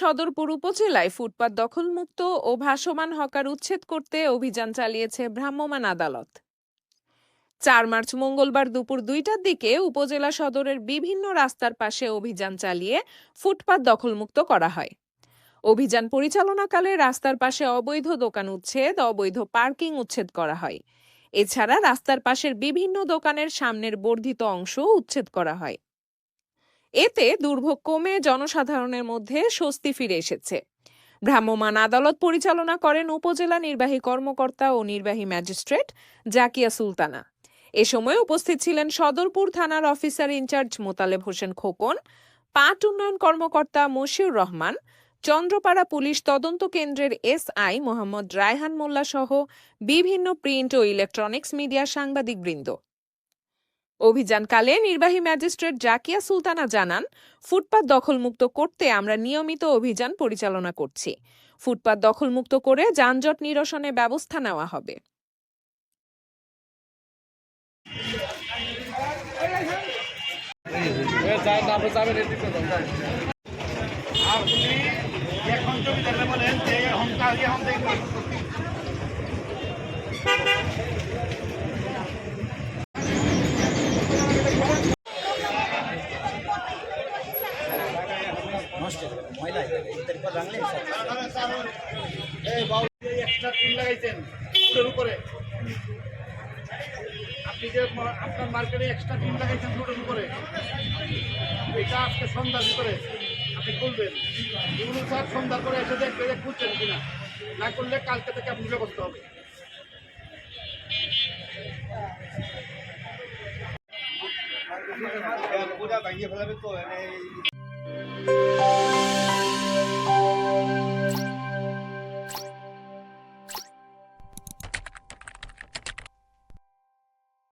সদরপুর উপজেলায় ফুটপাত দখলমুক্ত ও ভাসমান হকার উচ্ছেদ করতে অভিযান চালিয়েছে ভ্রাম্যমাণ আদালত। চার মার্চ মঙ্গলবার দুপুর দুইটার দিকে উপজেলা সদরের বিভিন্ন রাস্তার পাশে অভিযান চালিয়ে ফুটপাত দখলমুক্ত করা হয়। অভিযান পরিচালনাকালে রাস্তার পাশে অবৈধ দোকান উচ্ছেদ, অবৈধ পার্কিং উচ্ছেদ করা হয়। এছাড়া রাস্তার পাশের বিভিন্ন দোকানের সামনের বর্ধিত অংশ উচ্ছেদ করা হয়। এতে দুর্ভোগ কমে জনসাধারণের মধ্যে স্বস্তি ফিরে এসেছে। ভ্রাম্যমাণ আদালত পরিচালনা করেন উপজেলা নির্বাহী কর্মকর্তা ও নির্বাহী ম্যাজিস্ট্রেট জাকিয়া সুলতানা। এ সময় উপস্থিত ছিলেন সদরপুর থানার officer in charge Motaleb Hossain Khokon, পাট উন্নয়ন কর্মকর্তা মশিউর রহমান, চন্দ্রপাড়া পুলিশ তদন্ত কেন্দ্রের এসআই মোহাম্মদ রায়হান মোল্লা সহ বিভিন্ন প্রিন্ট ও ইলেকট্রনিক্স মিডিয়া সাংবাদিকবৃন্দ। অভিযানকালে নির্বাহী ম্যাজিস্ট্রেট জাকিয়া সুলতানা জানান, ফুটপাত দখলমুক্ত করতে আমরা নিয়মিত অভিযান পরিচালনা করছি। ফুটপাত দখলমুক্ত করে যানজট নিরসনে ব্যবস্থা নেওয়া হবে। এখন যদি বলেন যে এক্সট্রা টিন লাগাইছেন ফুটের উপরে আপনি যে আপনার মার্কেটে এক্সট্রা টিন লাগাইছেন ফুটের উপরে এটা আজকে সন্ধ্যার ভিতরে আপনি খুলবেন এগুলো স্যার সন্ধ্যার করে এসে দেখবে যে খুলছেন কিনা না করলে কালকে থেকে আপনি ব্যবস্থা হবে পুরা ভাঙিয়ে ফেলাবে তো thank you